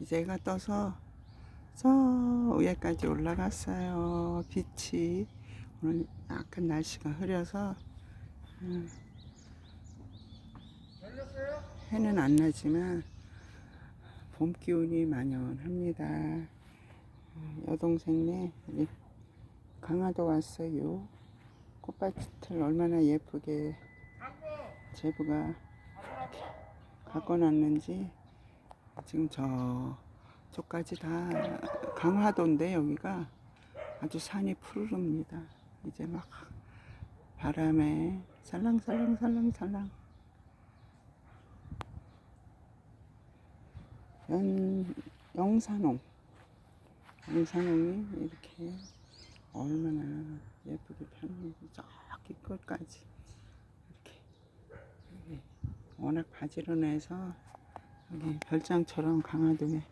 이제 해가 떠서 저 위에까지 올라갔어요. 빛이 오늘 약간 날씨가 흐려서 음, 해는 안 나지만 봄 기운이 만연합니다. 음, 여동생네 강화도 왔어요. 꽃밭을 얼마나 예쁘게 제부가 갖고 놨는지 지금 저 저까지 다 강화도인데 여기가 아주 산이 푸르릅니다. 이제 막 바람에 살랑살랑살랑살랑 연 영산홍 영산홍이 이렇게 얼마나 예쁘게 폈는지 저기 끝까지 이렇게 워낙 바지런해서 여기 별장처럼 강화도에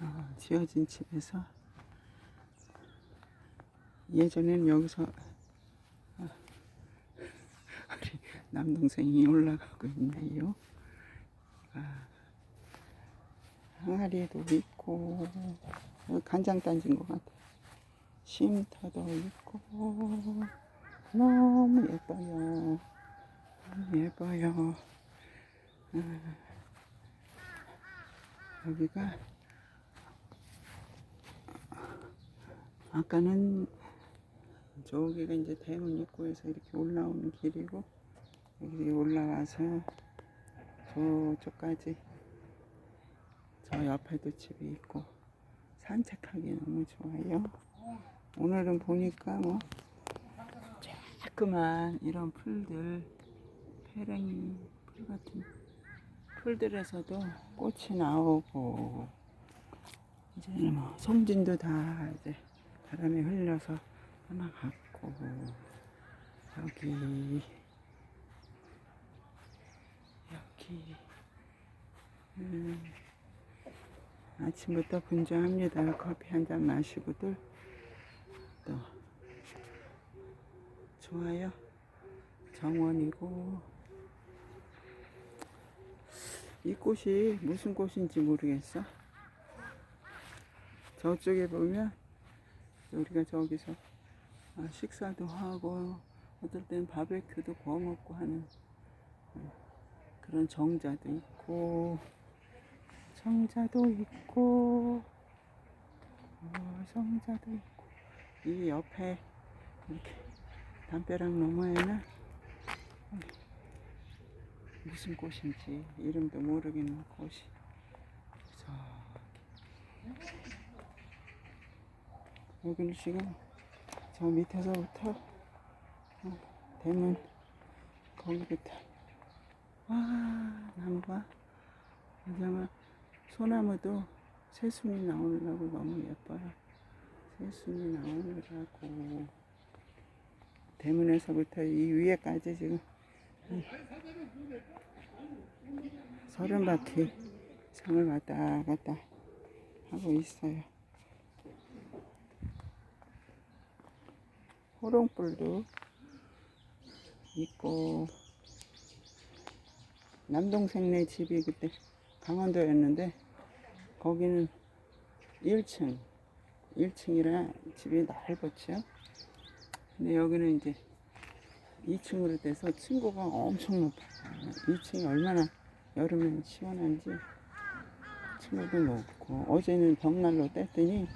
어, 지어진 집에서 예전에는 여기서 어, 우리 남동생이 올라가고 있네요. 아, 항아리도 있고 간장 단지인 것 같아. 쉼터도 있고 너무 예뻐요. 예뻐요. 아, 여기가 아까는 저기가 이제 대문 입구에서 이렇게 올라오는 길이고 여기 올라와서 저쪽까지 저 옆에도 집이 있고 산책하기 너무 좋아요. 오늘은 보니까 뭐 조그만 이런 풀들 페랭이 풀 같은 풀들에서도 꽃이 나오고 이제는 뭐 송진도 다 이제 바람에 흘려서 떠나갔고 여기 여기 음, 아침부터 분주합니다. 커피 한 잔 마시고들 또 좋아요. 정원이고 이 꽃이 무슨 꽃인지 모르겠어. 저쪽에 보면 우리가 저기서 아, 식사도 하고 어떨 땐 바베큐도 구워 먹고 하는 어, 그런 정자도 있고 정자도 있고 어, 정자도 있고 이 옆에 이렇게 담벼락 너머에는 어, 무슨 꽃인지 이름도 모르겠는 꽃이. 저기 여기는 지금 저 밑에서부터 어, 대문 거기부터. 와 나무가. 이제만 소나무도 새순이 나오느라고 너무 예뻐요. 새순이 나오느라고. 대문에서부터 이 위에까지 지금 서른 바퀴 상을 왔다 갔다 하고 있어요. 호롱불도 있고 남동생네 집이 그때 강원도였는데 거기는 1층 1층이라 집이 넓었죠. 근데 여기는 이제 2층으로 돼서 층고가 엄청 높아요. 2층이 얼마나 여름엔 시원한지 층고도 높고 어제는 벽난로 뗐더니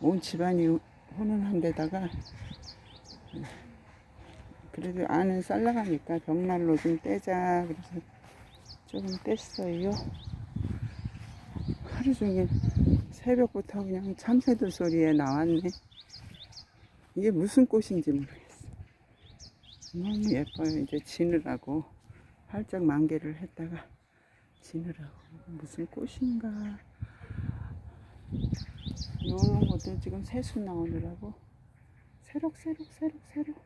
온 집안이 훈훈한 데다가 그래도 안은 쌀나가니까 벽난로 좀 떼자 그래서 조금 뗐어요. 하루 종일 새벽부터 그냥 참새들 소리에 나왔네. 이게 무슨 꽃인지 모르겠어. 너무 예뻐요. 이제 지느라고 활짝 만개를 했다가 지느라고 무슨 꽃인가. 이런 것도 지금 새수 나오느라고 새록새록 새록새록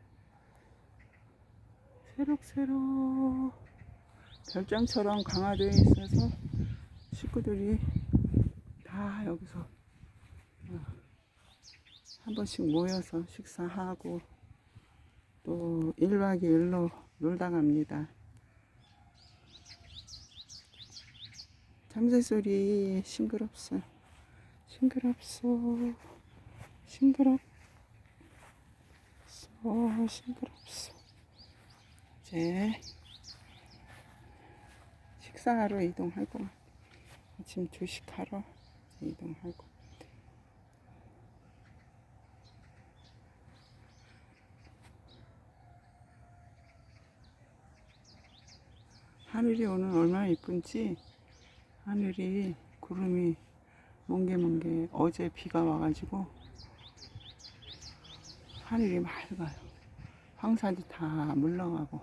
새록새록 별장처럼 강화도에 있어서 식구들이 다 여기서 어, 한 번씩 모여서 식사하고 또 1박 2일로 놀다 갑니다. 밤새 소리 싱그럽소. 싱그럽소. 싱그럽소. 싱그럽소. 이제 식사하러 같아. 아침 조식하러 이동할 것 하늘이 오늘 얼마나 이쁜지 하늘이 구름이 멍게멍게 어제 비가 와가지고 하늘이 맑아요. 황사도 다 물러가고